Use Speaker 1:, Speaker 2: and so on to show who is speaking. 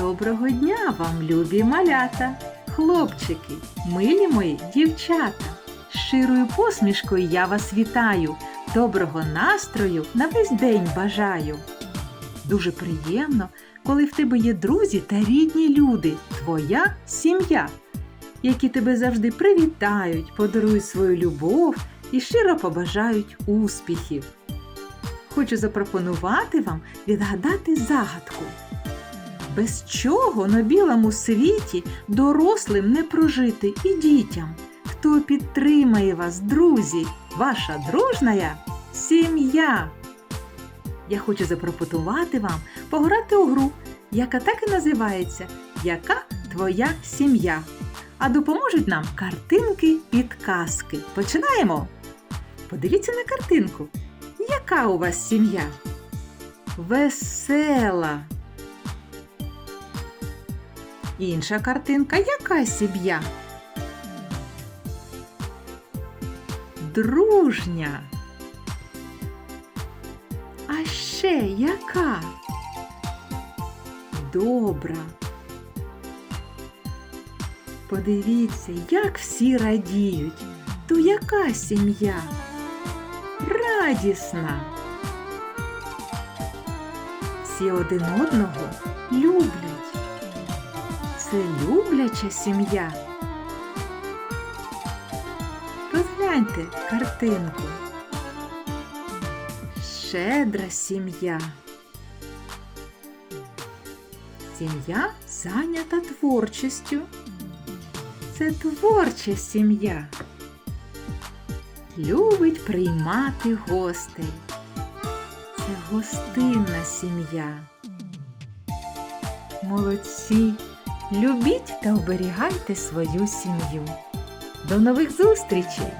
Speaker 1: Доброго дня вам, любі малята, хлопчики, милі мої дівчата. Щирою посмішкою я вас вітаю. Доброго настрою на весь день бажаю. Дуже приємно, коли в тебе є друзі та рідні люди, твоя сім'я, які тебе завжди привітають, подарують свою любов і щиро побажають успіхів. Хочу запропонувати вам відгадати загадку. Без чого на білому світі дорослим не прожити і дітям? Хто підтримає вас, друзі, ваша дружная сім'я? Я хочу запропонувати вам пограти у гру, яка так і називається Яка твоя сім'я? А допоможуть нам картинки підказки. Починаємо! Подивіться на картинку. Яка у вас сім'я? Весела. Інша картинка яка сім'я? Дружня. А ще яка? Добра. Подивіться, як всі радіють. То яка сім'я? Радісна. Всі один одного люблять. Це любляча сім'я. Розгляньте картинку. Щедра сім'я. Сім'я зайнята творчістю. Це творча сім'я. Любить приймати гостей. Це гостинна сім'я. Молодці! Любіть та оберігайте свою сім'ю. До нових зустрічей!